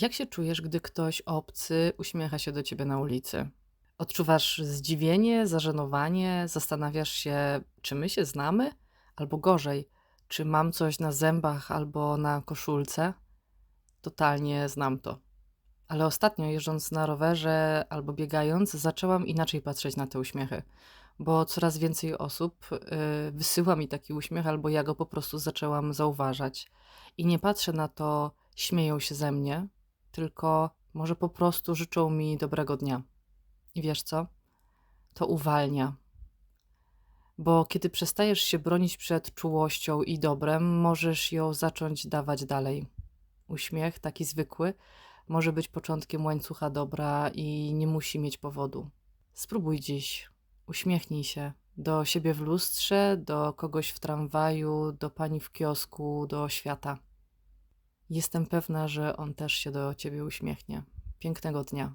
Jak się czujesz, gdy ktoś obcy uśmiecha się do ciebie na ulicy? Odczuwasz zdziwienie, zażenowanie, zastanawiasz się, czy my się znamy? Albo gorzej, czy mam coś na zębach albo na koszulce? Totalnie znam to. Ale ostatnio, jeżdżąc na rowerze albo biegając, zaczęłam inaczej patrzeć na te uśmiechy, bo coraz więcej osób y, wysyła mi taki uśmiech, albo ja go po prostu zaczęłam zauważać. I nie patrzę na to, śmieją się ze mnie, tylko może po prostu życzą mi dobrego dnia. I wiesz co? To uwalnia. Bo kiedy przestajesz się bronić przed czułością i dobrem, możesz ją zacząć dawać dalej. Uśmiech, taki zwykły, może być początkiem łańcucha dobra i nie musi mieć powodu. Spróbuj dziś. Uśmiechnij się do siebie w lustrze, do kogoś w tramwaju, do pani w kiosku, do świata. Jestem pewna, że on też się do ciebie uśmiechnie. Pięknego dnia.